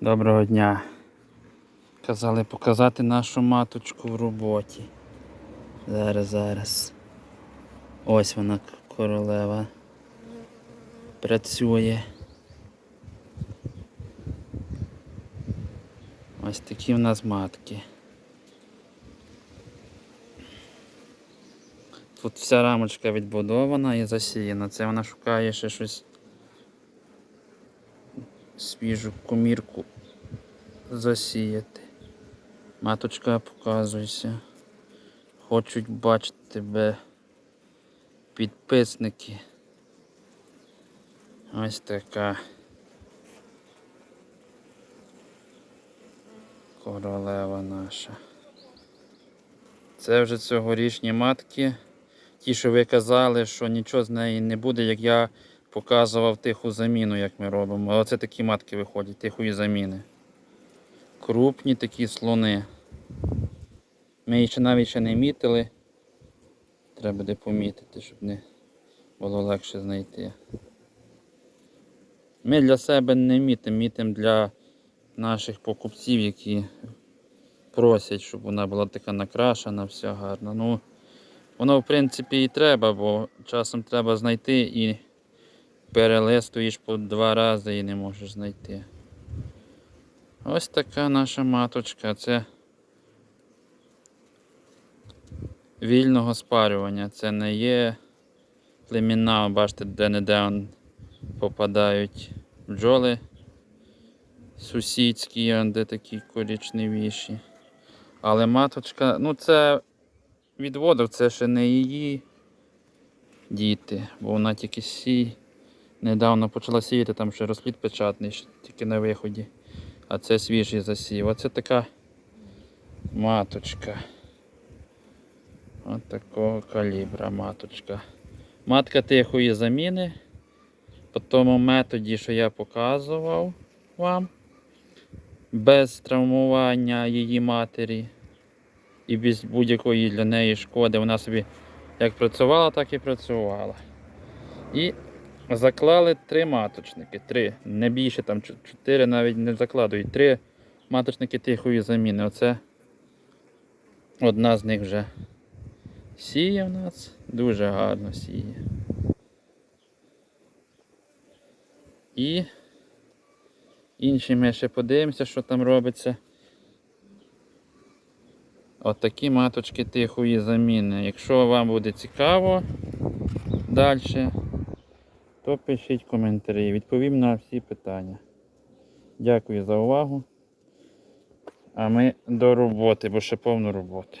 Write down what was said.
Доброго дня. Казали показати нашу маточку в роботі. Зараз, зараз. Ось вона королева. Працює. Ось такі в нас матки. Тут вся рамочка відбудована і засіяна. Це вона шукає ще щось свіжу комірку засіяти. Маточка, показуйся. Хочуть бачити тебе підписники. Ось така королева наша. Це вже цьогорічні матки. Ті, що ви казали, що нічого з неї не буде, як я показував тиху заміну, як ми робимо. Оце такі матки виходять, тихої заміни. Крупні такі слони. Ми її ще навіть ще не мітили. Треба буде помітити, щоб не було легше знайти. Ми для себе не мітимо, мітимо для наших покупців, які просять, щоб вона була така накрашена, вся гарна. Ну, воно в принципі і треба, бо часом треба знайти і перелистуєш по два рази і не можеш знайти. Ось така наша маточка. Це вільного спарювання. Це не є племінна, бачите, де-не-де попадають бджоли сусідські, де такі коричневіші. Але маточка, ну це відводок, це ще не її діти, бо вона тільки сій. Недавно почала сіяти, там ще розплід печатний, тільки на виході. А це свіжий засів. Оце така маточка. Ось такого калібра маточка. Матка тихої заміни. По тому методі, що я показував вам. Без травмування її матері і без будь-якої для неї шкоди. Вона собі як працювала, так і працювала. І заклали три маточники. Три. Не більше, там чотири навіть не закладують. Три маточники тихої заміни. Оце одна з них вже сіє в нас. Дуже гарно сіє. І інші ми ще подивимося, що там робиться. От маточки тихої заміни. Якщо вам буде цікаво далі, то пишіть коментарі. Відповім на всі питання. Дякую за увагу. А ми до роботи, бо ще повно роботи.